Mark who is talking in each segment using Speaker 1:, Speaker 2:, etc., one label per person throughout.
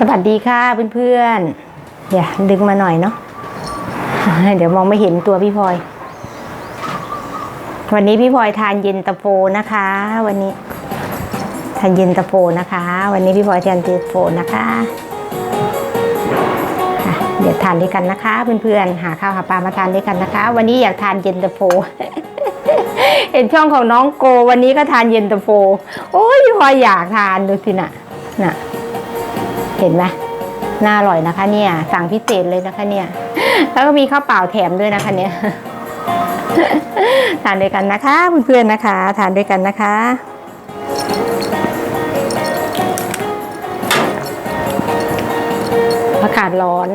Speaker 1: สวัสดีค่ะเพื่อนๆอย่าดึงมาหน่อยเนาะเดี๋ยวมองไม่เห็นตัวพี่พลอย วันนี้พี่พลอยทานเย็นตาโฟนะคะ วันนี้ทานเย็นตาโฟนะคะ วันนี้พี่พลอยทานเย็นตาโฟนะคะะเดี๋ยวทานด้วยกันนะคะ เพื่อนๆหาข้าวหาปลามาทานด้วยกันนะคะ วันนี้อยากทานเย็นตาโฟเห็นช่องของน้องโก วันนี้ก็ทานเย็นตาโฟโอ้ยพี่พลอยอยากทานดูสิน่ะน่ะ เห็นไหมน่าอร่อยนะคะ เนี่ย สั่งพิเศษเลยนะคะ เนี่ย แล้วก็มีข้าวเปล่าแถมด้วยนะคะเนี่ยทานด้วยกันนะคะเพื่อนๆนะคะ ทานด้วยกันนะคะอากาศร้อน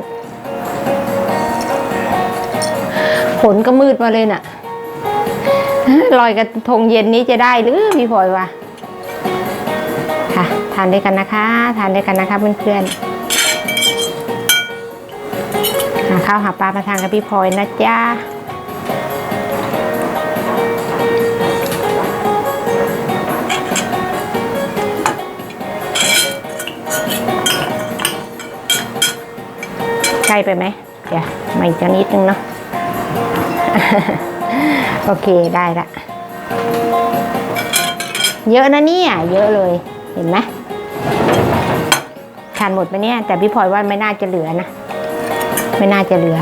Speaker 1: ฝนก็มืดมาเลยน่ะลอยกระทงเย็นนี้จะได้หรือพี่พลอยวะ ทานด้วยกันนะคะ ทานด้วยกันนะคะเพื่อนๆหาข้าวหาปลามาทานกับพี่พลอยนะจ๊ะใกล้ไปไหมเดี๋ยวมาอีกจะนิดนึงเนาะโอเคได้ละเยอะนะเนี่ย เยอะเลย เห็นไหม ทานหมดไหมเนี่ย แต่พี่พลอยว่าไม่น่าจะเหลือนะ ไม่น่าจะเหลือ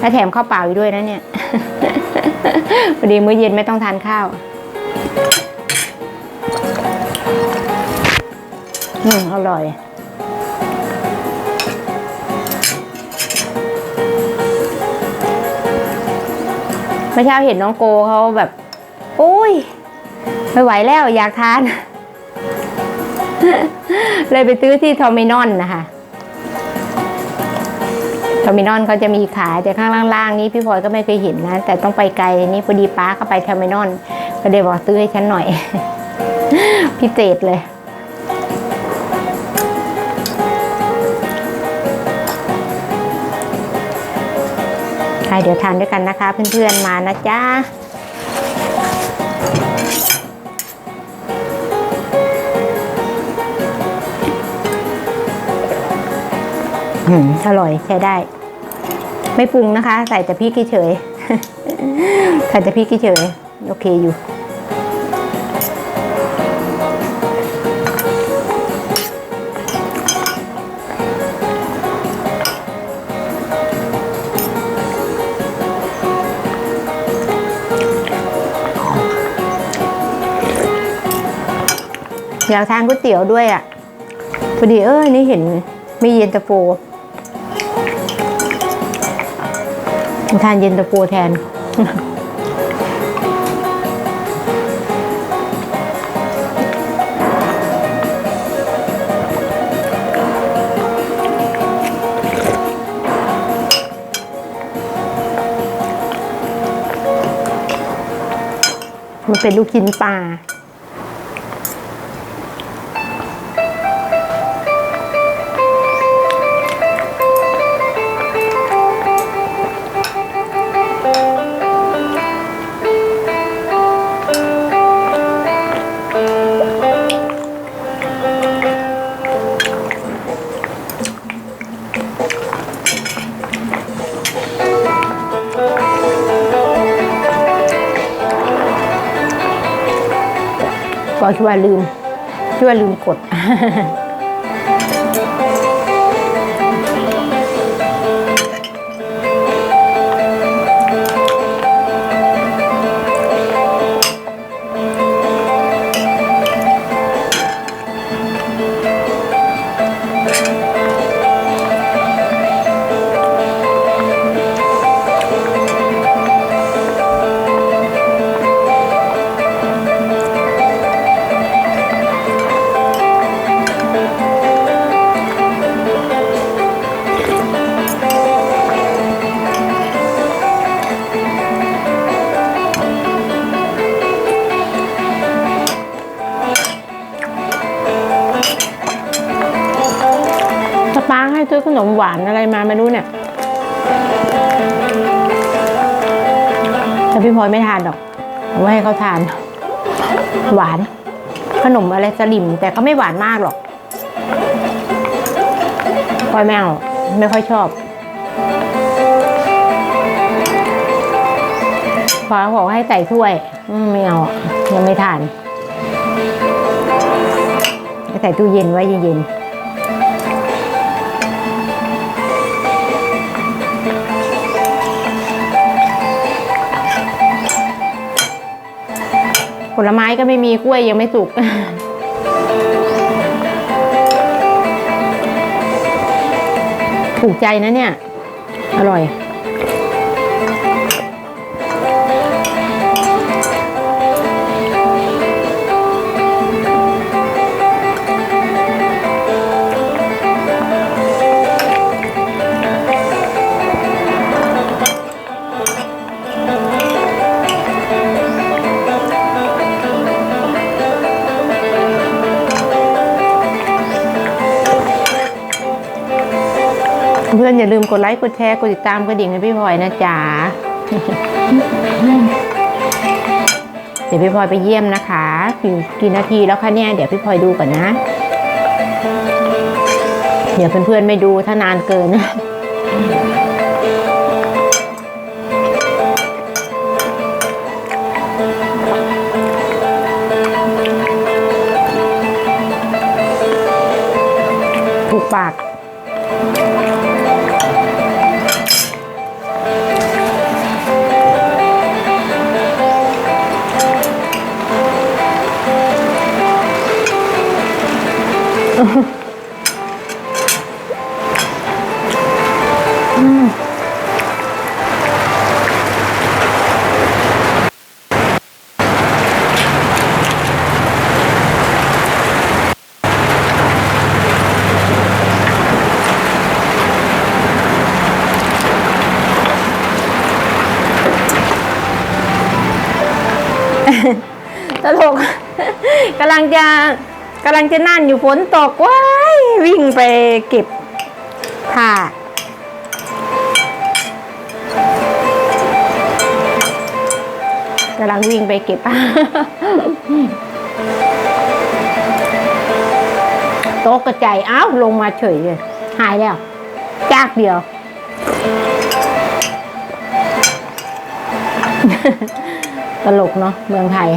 Speaker 1: แล้วแถมข้าวเปล่าอีกด้วยนะเนี่ยพอดีมื้อเย็นไม่ต้องทานข้าวอืมอร่อยเมื่อเช้าเห็นน้องโกเขาแบบโอ้ย ไม่ไหวแล้วอยากทาน เลยไปซื้อที่ทอมินอนนะคะทอมินอนเขาจะมีขายแต่ข้างล่างๆนี้พี่พลอยก็ไม่เคยเห็นนะ แต่ต้องไปไกลนี่พอดีป้าก็ไปทอมินอนก็เลยบอกซื้อให้ฉันหน่อย พิเศษเลยใครเดี๋ยวทานด้วยกันนะคะ เพื่อนๆมานะจ๊ะ อืมอร่อยใช้ได้ ไม่ปรุงนะคะ ใส่แต่พริกเฉยใส่แต่พริกเฉยโอเคอยู่อยากทานก๋วยเตี๋ยวด้วยอะพอดีเออนี่เห็นมีเย็นตาโฟ ทานเย็นตาโฟแทน มันเป็นลูกชิ้นปลา ก็คิดว่าลืมคิดว่าลืมกด ให้ซื้อขนมหวานอะไรมาไม่รู้เนี่ยแต่พี่พลอยไม่ทานหรอกเอาไว้ให้เขาทาน หวาน ขนมอะไรสลิมแต่ก็ไม่หวานมากหรอกพลอยไม่เอาไม่ค่อยชอบพลอยบอกให้ใส่ถ้วยไม่เอายังไม่ทานให้ใส่ตู้เย็นไว้เย็นๆ ผลไม้ก็ไม่มีกล้วยยังไม่สุกถูกใจนะเนี่ย อร่อย เพื่อนอย่าลืมกดไลค์กดแชร์กดติดตามกระดิ่งให้พี่พลอยนะจ๊ะเดี๋ยวพี่พลอยไปเยี่ยมนะคะกี่กี่นาทีแล้วคะเนี่ยเดี๋ยวพี่พลอยดูก่อนนะ เดี๋ยวเพื่อนๆไม่ดูถ้านานเกินนะ ตลกกำลังจะกำลังจะนั่นอยู่ฝนตกว้ายวิ่งไปเก็บผ้าำลังวิ่งไปเก็บโต๊ะกระจายอ้าวลงมาเฉยเลยหายแล้วจากเดียว ตลกเนาะเมืองไทย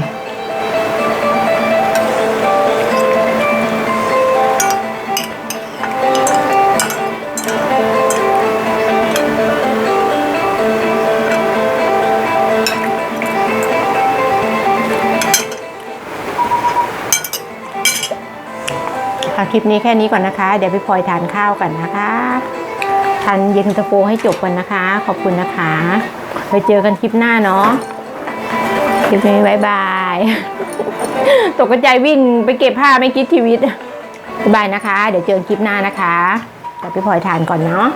Speaker 1: คลิปนี้แค่นี้ก่อนนะคะ เดี๋ยวพี่พลอยทานข้าวกันนะคะทานเย็นตะโฟให้จบกันนะคะ ขอบคุณนะคะไปเจอกันคลิปหน้าเนาะคลิปนี้บายบาย ตกใจวิ่งไปเก็บผ้าไม่คิดชีวิตบายบายนะคะ เดี๋ยวเจอกันคลิปหน้านะคะเดี๋ยวพี่พลอยทานก่อนเนาะ